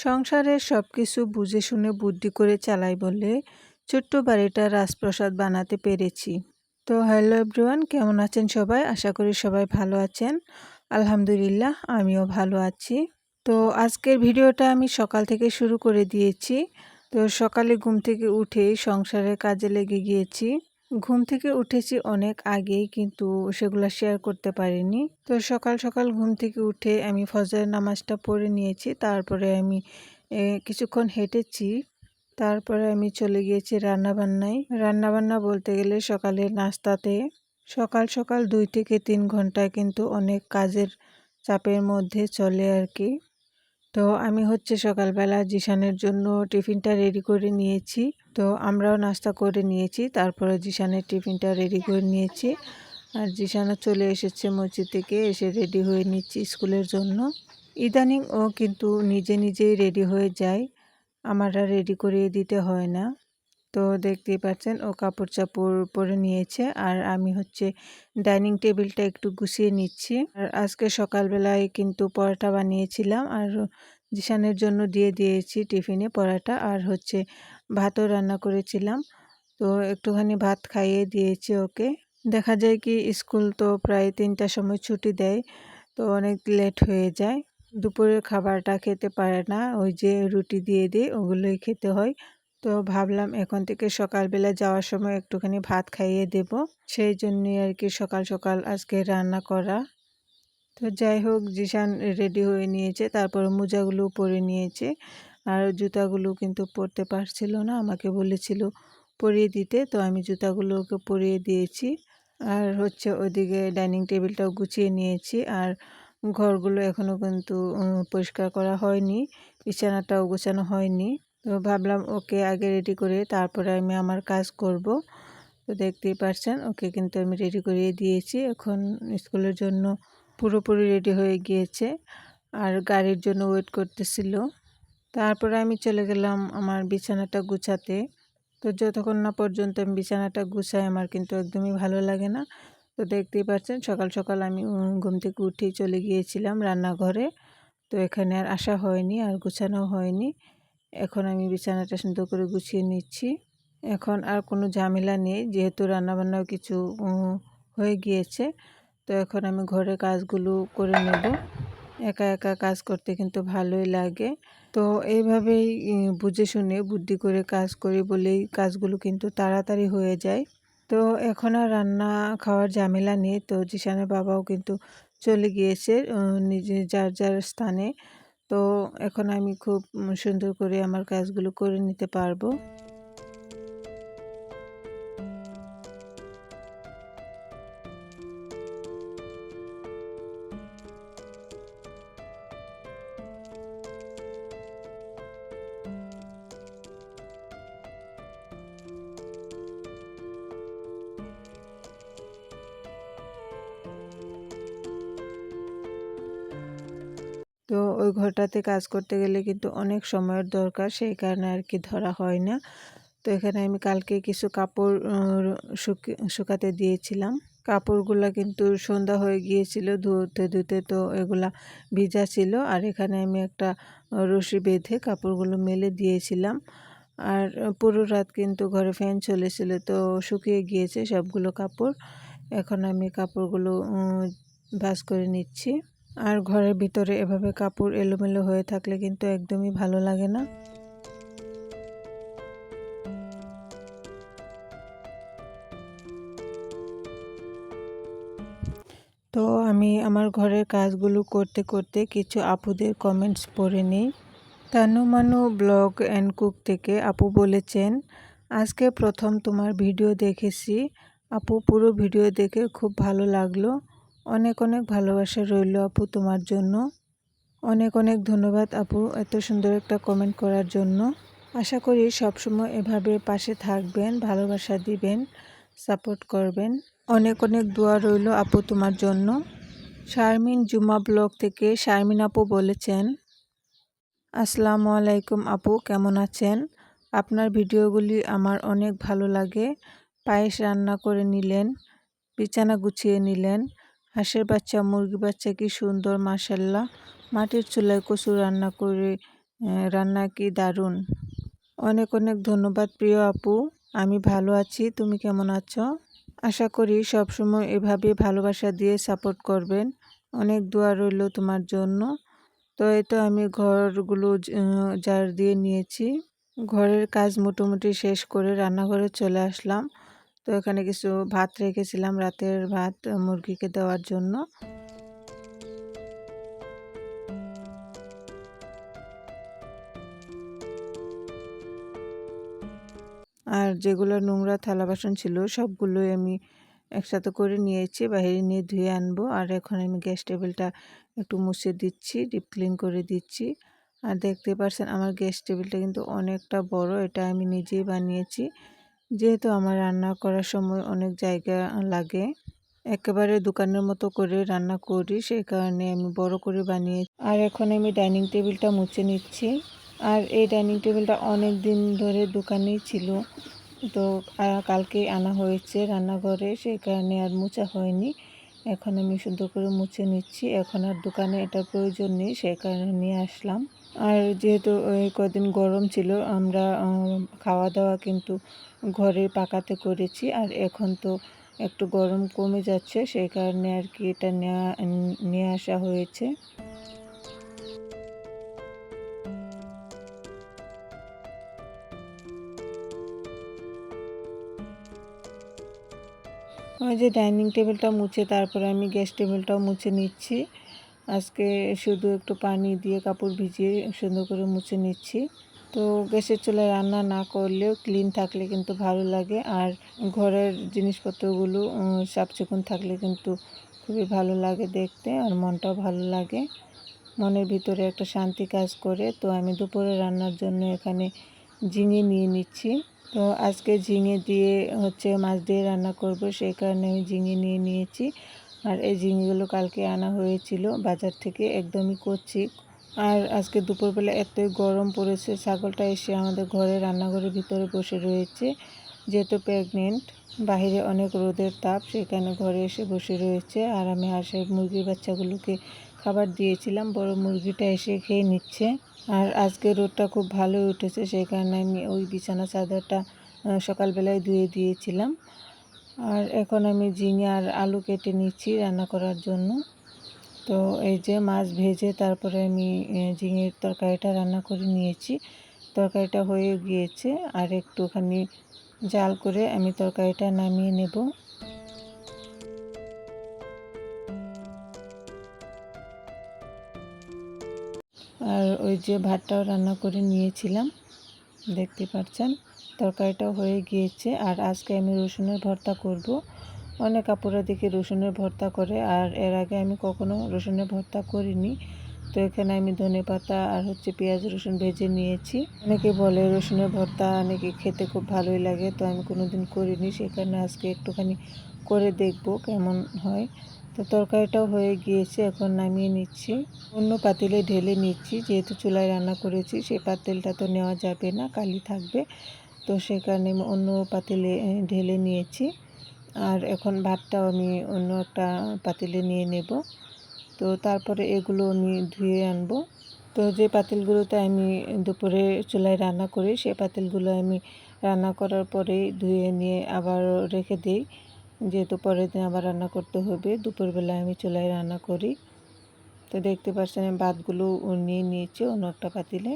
সংসারের সব কিছু বুঝে শুনে বুদ্ধি করে চালাই বলে ছোট্ট বাড়িটা রাজপ্রাসাদ বানাতে পেরেছি। তো হ্যালো এভরিওয়ান, কেমন আছেন সবাই? আশা করি সবাই ভালো আছেন। আলহামদুলিল্লাহ, আমিও ভালো আছি। তো আজকের ভিডিওটা আমি সকাল থেকে শুরু করে দিয়েছি। তো সকালে ঘুম থেকে উঠেই সংসারের কাজে লেগে গিয়েছি। ঘুম থেকে উঠেছি অনেক আগেই, কিন্তু সেগুলো শেয়ার করতে পারিনি। তো সকাল সকাল ঘুম থেকে উঠে আমি ফজরের নামাজটা পড়ে নিয়েছি। তারপরে আমি কিছুক্ষণ হেঁটেছি। তারপরে আমি চলে গিয়েছি রান্নাবান্নায়। রান্নাবান্না বলতে গেলে সকালে নাস্তাতে সকাল সকাল দুই থেকে তিন ঘণ্টা কিন্তু অনেক কাজের চাপের মধ্যে চলে আর কি। তো আমি হচ্ছে সকালবেলা জিশানের জন্য টিফিনটা রেডি করে নিয়েছি। তো আমরাও নাস্তা করে নিয়েছি, তারপরে জিশানের টিফিনটা রেডি করে নিয়েছি। আর জিশানও চলে এসেছে মসজিদ থেকে, এসে রেডি হয়ে নিচ্ছি স্কুলের জন্য। ইদানিং ও কিন্তু নিজে নিজেই রেডি হয়ে যায়, আমারা রেডি করিয়ে দিতে হয় না। তো দেখতেই পাচ্ছেন, ও কাপড় চাপড় পরে নিয়েছে, আর আমি হচ্ছে ডাইনিং টেবিলটা একটু গুছিয়ে নিচ্ছি। আর আজকে সকালবেলায় কিন্তু পরোটা বানিয়েছিলাম, আর জিশানের জন্য দিয়ে দিয়েছি টিফিনে পরোটা, আর হচ্ছে ভাতও রান্না করেছিলাম। তো একটুখানি ভাত খাইয়ে দিয়েছি ওকে। দেখা যায় কি স্কুল তো প্রায় তিনটার সময় ছুটি দেয়, তো অনেক লেট হয়ে যায়। দুপুরের খাবারটা খেতে পারে না, ওই যে রুটি দিয়ে দিই ওগুলোই খেতে হয়। তো ভাবলাম এখন থেকে সকালবেলা যাওয়ার সময় একটুখানি ভাত খাইয়ে দেব। সেই জন্যই আর কি সকাল সকাল আজকে রান্না করা। তো যাই হোক, জিশান রেডি হয়ে নিয়েছে, তারপর মোজাগুলো পরে নিয়েছে। আর জুতাগুলো কিন্তু পরতে পারছিল না, আমাকে বলেছিল পরিয়ে দিতে। তো আমি জুতাগুলোকে পরিয়ে দিয়েছি। আর হচ্ছে ওইদিকে ডাইনিং টেবিলটাও গুছিয়ে নিয়েছি। আর ঘরগুলো এখনও কিন্তু পরিষ্কার করা হয়নি, বিছানাটাও গোছানো হয়নি। তো ভাবলাম ওকে আগে রেডি করে তারপরে আমি আমার কাজ করব। তো দেখতেই পারছেন, ওকে কিন্তু আমি রেডি করিয়ে দিয়েছি। এখন স্কুলের জন্য পুরোপুরি রেডি হয়ে গিয়েছে। আর গাড়ির জন্য ওয়েট করতেছিল। তারপরে আমি চলে গেলাম আমার বিছানাটা গুছাতে। তো যতক্ষণ না পর্যন্ত আমি বিছানাটা গুছাই আমার কিন্তু একদমই ভালো লাগে না। তো দেখতেই পাচ্ছেন সকাল সকাল আমি ঘুম থেকে উঠেই চলে গিয়েছিলাম রান্নাঘরে। তো এখানে আর আসা হয়নি, আর গুছানো হয়নি। এখন আমি বিছানাটা সুন্দর করে গুছিয়ে নিচ্ছি। এখন আর কোনো ঝামেলা নেই, যেহেতু রান্নাবান্নাও কিছু হয়ে গিয়েছে। তো এখন আমি ঘরের কাজগুলো করে নেব। একা একা কাজ করতে কিন্তু ভালোই লাগে। তো এইভাবেই বুঝে শুনে, বুদ্ধি করে কাজ করি বলেই কাজগুলো কিন্তু তাড়াতাড়ি হয়ে যায়। তো এখন আর রান্না খাওয়ার ঝামেলা নেই। তো জিশানের বাবাও কিন্তু চলে গিয়েছে নিজে যার যার স্থানে। তো এখন আমি খুব সুন্দর করে আমার কাজগুলো করে নিতে পারব। তো ওই ঘরটাতে কাজ করতে গেলে কিন্তু অনেক সময়ের দরকার, সেই কারণে আর কি ধরা হয় না। তো এখানে আমি কালকে কিছু কাপড় শুকাতে দিয়েছিলাম। কাপড়গুলো কিন্তু সন্ধ্যা হয়ে গিয়েছিল, ধুতে ধুতে তো এগুলা ভিজা ছিল। আর এখানে আমি একটা রশি বেঁধে কাপড়গুলো মেলে দিয়েছিলাম। আর পুরো রাত কিন্তু ঘরে ফ্যান চলেছিল, তো শুকিয়ে গিয়েছে সবগুলো কাপড়। এখন আমি কাপড়গুলো ভাজ করে নিচ্ছি। আর ঘরের ভিতরে এভাবে কাপড় এলোমেলো হয়ে থাকলে কিন্তু একদমই ভালো লাগে না। তো আমি আমার ঘরের কাজগুলো করতে করতে কিছু আপুদের কমেন্টস পড়ে নিই। তানু মানু ব্লগ অ্যান্ড কুক থেকে আপু বলেছেন, আজকে প্রথম তোমার ভিডিও দেখেছি। আপু পুরো ভিডিও দেখে খুব ভালো লাগল। অনেক অনেক ভালোবাসা রইল আপু তোমার জন্য। অনেক অনেক ধন্যবাদ আপু এত সুন্দর একটা কমেন্ট করার জন্য। আশা করি সবসময় এভাবে পাশে থাকবেন, ভালোবাসা দিবেন সাপোর্ট করবেন। অনেক অনেক দোয়া রইল আপু তোমার জন্য। শারমিন জুমা ব্লগ থেকে শারমিন আপু বলেছেন, আসসালামু আলাইকুম আপু, কেমন আছেন? আপনার ভিডিওগুলি আমার অনেক ভালো লাগে। পায়েস রান্না করে নিলেন, বিছানা গুছিয়ে নিলেন হাঁসের বাচ্চা মুরগি বাচ্চা কি সুন্দর মাসাল্লাহ মাটির চুলায় কচু রান্না করে রান্না কি দারুণ। অনেক অনেক ধন্যবাদ প্রিয় আপু, আমি ভালো আছি, তুমি কেমন আছো? আশা করি সবসময় এভাবে ভালোবাসা দিয়ে সাপোর্ট করবেন। অনেক দোয়া রইল তোমার জন্য। তো এই তো আমি ঘরগুলো জার দিয়ে নিয়েছি। ঘরের কাজ মোটামুটি শেষ করে রান্নাঘরে চলে আসলাম। তো এখানে কিছু ভাত রেখেছিলাম রাতের ভাত মুরগিকে দেওয়ার জন্য। আর যেগুলো নোংরা থালা বাসন ছিল সবগুলোই আমি একসাথে করে নিয়েছি, বাইরে নিয়ে ধুয়ে আনব। আর এখন আমি গ্যাস টেবিলটা একটু মুছে দিচ্ছি, ডিপ ক্লিন করে দিচ্ছি। আর দেখতে পাচ্ছেন আমার গ্যাস টেবিলটা কিন্তু অনেকটা বড়, এটা আমি নিজেই বানিয়েছি। যেহেতু আমার রান্না করার সময় অনেক জায়গা লাগে, একেবারে দোকানের মতো করে রান্না করি, সেই কারণে আমি বড় করে বানিয়ে আর এখন আমি ডাইনিং টেবিলটা মুছে নিচ্ছি। আর এই ডাইনিং টেবিলটা অনেক দিন ধরে দোকানেই ছিল, তো কালকে আনা হয়েছে রান্নাঘরে, সেই কারণে আর মোছা হয়নি। এখন আমি সুন্দর করে মুছে নিচ্ছি, এখন আর দোকানে এটার প্রয়োজন নেই, সেই কারণে নিয়ে আসলাম। আর যেহেতু কদিন গরম ছিল, আমরা খাওয়া দাওয়া কিন্তু ঘরে পাকাতে করেছি। আর এখন তো একটু গরম কমে যাচ্ছে, সেই কারণে আর কি এটা নিয়ে আসা হয়েছে। ওই যে ডাইনিং টেবিলটা মুছে, তারপরে আমি গ্যাস টেবিলটাও মুছে নিচ্ছি। আজকে শুধু একটু পানি দিয়ে কাপড় ভিজিয়ে সুন্দর করে মুছে নিচ্ছি। তো গ্যাসের চুলায় রান্না না করলেও ক্লিন থাকলে কিন্তু ভালো লাগে। আর ঘরের জিনিসপত্রগুলো সাফচিকুন থাকলে কিন্তু খুবই ভালো লাগে দেখতে আর মনটাও ভালো লাগে। মনের ভিতরে একটা শান্তি কাজ করে। তো আমি দুপুরে রান্নার জন্য এখানে ঝিঙে নিয়ে নিচ্ছি। তো আজকে ঝিঙে দিয়ে হচ্ছে মাছ দিয়ে রান্না করব, সেই কারণে আমি ঝিঙে নিয়ে নিয়েছি। আর এই ঝিঙেগুলো কালকে আনা হয়েছিল বাজার থেকে একদমই করছি আর আজকে দুপুরবেলা এতই গরম পড়েছে, ছাগলটা এসে আমাদের ঘরে রান্নাঘরের ভিতরে বসে রয়েছে। যেহেতু প্রেগনেন্ট বাহিরে অনেক রোদের তাপ, সেখানে ঘরে এসে বসে রয়েছে। আর আমি হাঁসের মুরগির বাচ্চাগুলোকে খাবার দিয়েছিলাম, বড় মুরগিটা এসে খেয়ে নিচ্ছে। আর আজকে রোদটা খুব ভালো উঠেছে, সেই কারণে আমি ওই বিছানা চাদরটা সকালবেলায় ধুয়ে দিয়েছিলাম। আর এখন আমি ঝিঙে আর আলু কেটে নিচ্ছি রান্না করার জন্য। তো এই যে মাছ ভেজে তারপরে আমি ঝিঙের তরকারিটা রান্না করে নিয়েছি। তরকারিটা হয়ে গিয়েছে আর একটুখানি জাল করে আমি তরকারিটা নামিয়ে নেব। আর ওই যে ভাতটাও রান্না করে নিয়েছিলাম, দেখতে পাচ্ছেন তরকারিটাও হয়ে গিয়েছে। আর আজকে আমি রসুনের ভর্তা করব। অনেক কাপড়া দেখে রসুনের ভর্তা করে, আর এর আগে আমি কখনো রসুনের ভর্তা করিনি। তো এখানে আমি ধনে পাতা আর হচ্ছে পেঁয়াজ, রসুন ভেজে নিয়েছি। অনেকে বলে রসুনের ভর্তা অনেকে খেতে খুব ভালোই লাগে, তো আমি কোনো দিন করিনি সেখানে আজকে একটুখানি করে দেখব কেমন হয়। তো তরকারিটাও হয়ে গিয়েছে, এখন নামিয়ে নিচ্ছি। অন্য পাতিলে ঢেলে নিচ্ছি, যেহেতু চুলায় রান্না করেছি সেই পাতিলটা তো নেওয়া যাবে না, কালি থাকবে। তো সে কারণে আমি অন্য পাতিলে ঢেলে নিয়েছি। আর এখন ভাতটাও আমি অন্য একটা পাতিলে নিয়ে নেব। তো তারপরে এগুলো আমি ধুয়ে আনব। তো যে পাতিলগুলোতে আমি দুপুরে চুলায় রান্না করি সেই পাতিলগুলো আমি রান্না করার পরেই ধুয়ে নিয়ে আবার রেখে দিই। যেহেতু পরের দিন আবার রান্না করতে হবে দুপুরবেলা আমি চুলায় রান্না করি। তো দেখতে পাচ্ছেন আমি ভাতগুলো নিয়ে নিয়েছি অন্য একটা পাতিলে।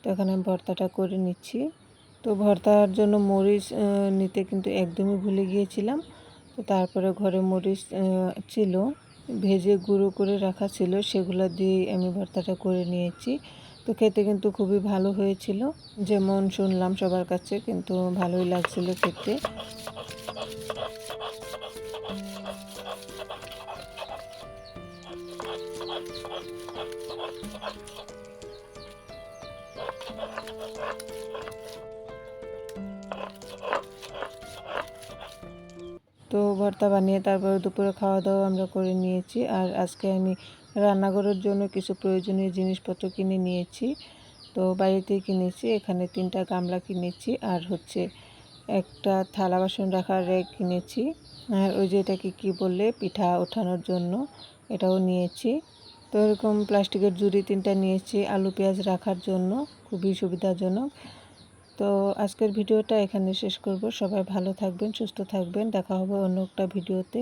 তো এখানে আমি ভর্তাটা করে নিচ্ছি। তো ভর্তার জন্য মরিচ নিতে কিন্তু একদমই ভুলে গিয়েছিলাম। তো তারপরে ঘরে মরিচ ছিল, ভেজে গুঁড়ো করে রাখা ছিল, সেগুলো দিয়ে আমি ভর্তাটা করে নিয়েছি। তো খেতে কিন্তু খুবই ভালো হয়েছিল। যেমন শুনলাম সবার কাছে, কিন্তু ভালোই লাগছিল খেতে। তো ভর্তা বানিয়ে তারপর দুপুরে খাওয়া দাওয়া আমরা করে নিয়েছি। আর আজকে আমি রান্নাঘরের জন্য কিছু প্রয়োজনীয় জিনিসপত্র কিনে নিয়েছি। তো বাড়িতে কিনেছি, এখানে তিনটা গামলা কিনেছি আর হচ্ছে একটা থালা বাসন রাখার রেক কিনেছি। আর ওই যে এটাকে কী বললে, পিঠা ওঠানোর জন্য এটাও নিয়েছি। তো এরকম প্লাস্টিকের জুড়ি তিনটা নিয়েছি, আলু পেঁয়াজ রাখার জন্য, খুবই সুবিধাজনক। তো আজকের ভিডিওটা এখানে শেষ করব। সবাই ভালো থাকবেন, সুস্থ থাকবেন। দেখা হবে অন্য একটা ভিডিওতে।